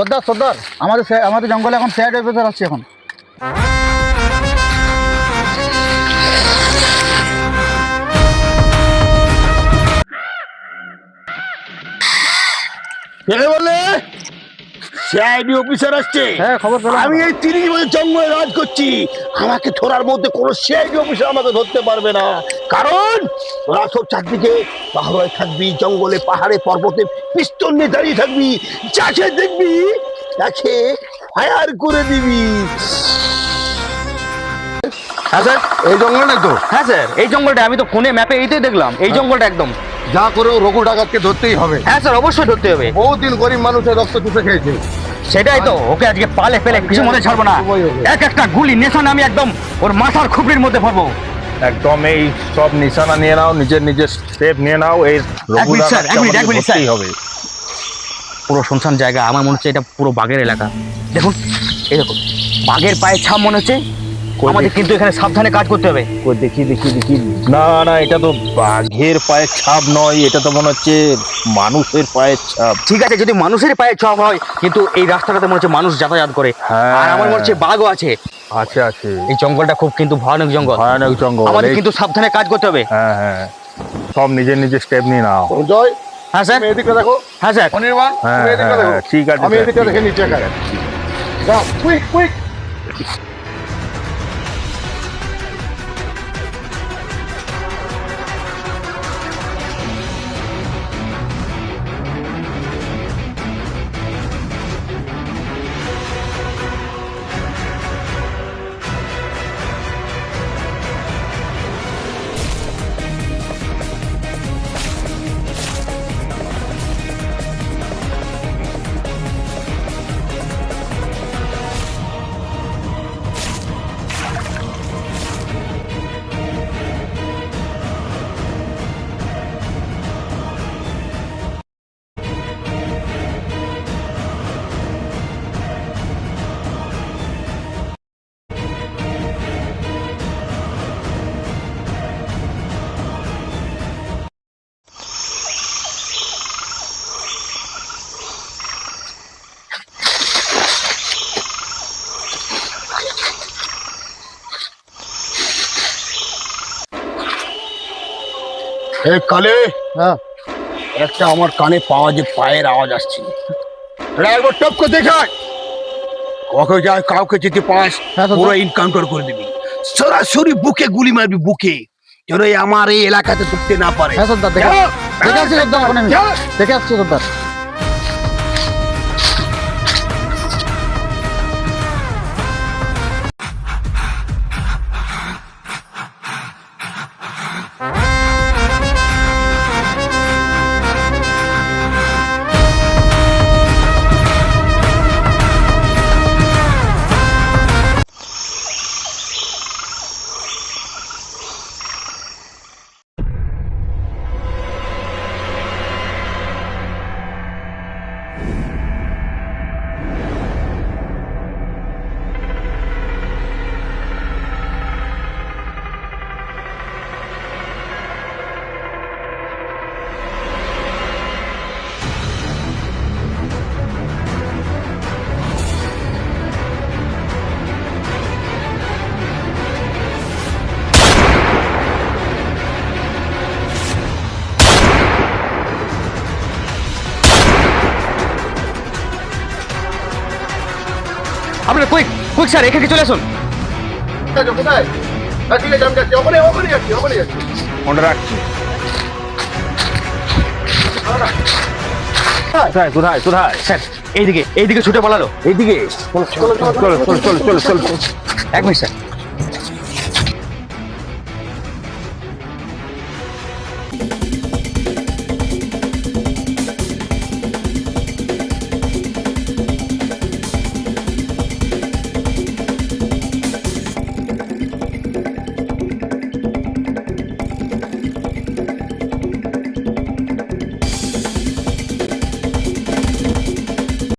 সর্দার সর্দার আমাদের আমাদের জঙ্গলে এখন স্যাড অফিসার আসছে এখন। কে বলে সিআইডি অফিসার আসছে। হ্যাঁ খবর আমি এই তিরিশ বছর জঙ্গলে রাজ করছি। আমাকে ধরার মধ্যে কোনো সিআইডি অফিসার আমাকে ধরতে পারবে না। কারণ ওরা সব চারদিকে পাহাড়ে থাকবি জঙ্গলে পাহাড়ে পর্বতে পিস্তল নিয়ে দাঁড়িয়ে থাকবি যাকে দেখবি তাকে ফায়ার করে দিবি। হ্যাঁ স্যার। এই জঙ্গলটাই তো? হ্যাঁ স্যার। এই জঙ্গলটা আমি তো ফোনে ম্যাপে এইটাই দেখলাম। এই জঙ্গলটা একদম। যা করেও রঘু ডাকাতকে ধরতেই হবে। হ্যাঁ স্যার অবশ্যই ধরতে হবে। বহুদিন গরিব মানুষের রক্ত চুষে খেয়েছে। সেটাই তো ওকে আজকে পালে ফেলে কিছু মধ্যে ছাড়বো না। এক একটা গুলি নেশান আমি একদম ওর মাথার খুপড়ির মধ্যে পড়ব একদম এই সব নিশানা নিয়ে নাও নিজের নিজের স্টেপ নিয়ে নাও এই রঘু ডাকাতকে হবে। পুরো শুনশান জায়গা আমার মনে হচ্ছে এটা পুরো বাঘের এলাকা। দেখুন এই দেখুন বাঘের পায়ের ছাপ মনে হচ্ছে। আমাদের কিন্তু এখানে সাবধানে কাজ করতে হবে। কই দেখি দেখি দেখি। না না এটা তো বাঘের পায়ের ছাপ নয় এটা তো মনে হচ্ছে মানুষের পায়ের ছাপ। ঠিক আছে যদি মানুষের পায়ের ছাপ হয় কিন্তু এই রাস্তাটাতে মনে হচ্ছে মানুষ যাতায়াত করে। হ্যাঁ। আর আমার মনে হচ্ছে বাঘও আছে। আছে আছে। এই জঙ্গলটা খুব কিন্তু ভয়ানক জঙ্গল। ভয়ানক জঙ্গল আমাদের কিন্তু সাবধানে কাজ করতে হবে। হ্যাঁ হ্যাঁ। সব নিজের নিজের স্টেপ নিয়ে নাও। জয়। হ্যাঁ স্যার। তুমি এদিকটা দেখো। হ্যাঁ স্যার। অনির্বাণ হ্যাঁ তুমি এদিকটা হ্যাঁ দেখো। হ্যাঁ, ঠিক আছে আমি স্যার, ঠিক দেখে আছে। যাও কুইক কুইক এই কালে? হ্যাঁ। একটা আমার কানে পাওয়া যে পায়ের আওয়াজ আসছে এটা একবার টপ করে দেখায় কাউকে যায় কাউকে যদি পাস হ্যাঁ, পুরো ইনকাউন্টার করে দিবি। সরাসরি বুকে গুলি মারবি বুকে। যেন এই আমার এই এলাকাতে ঢুকতে না পারে। হ্যাঁ সর্দার দেখে আসছি। সর্দার। দেখে আসছি সর্দার। আপনার কুইক কুইক স্যার এখানে চলে আসুন। কোথায়? হ্যাঁ, ঠিক আছে আমি যাচ্ছি। ওখানে ওখানে যাচ্ছি ওখানে যাচ্ছি। মনে রাখছি। কোথায় কোথায় কোথায়? স্যার এইদিকে এইদিকে ছুটে পালালো। এইদিকে। চলো চলো চলো চলো চলো চলো চলো। এক মিনিট স্যার।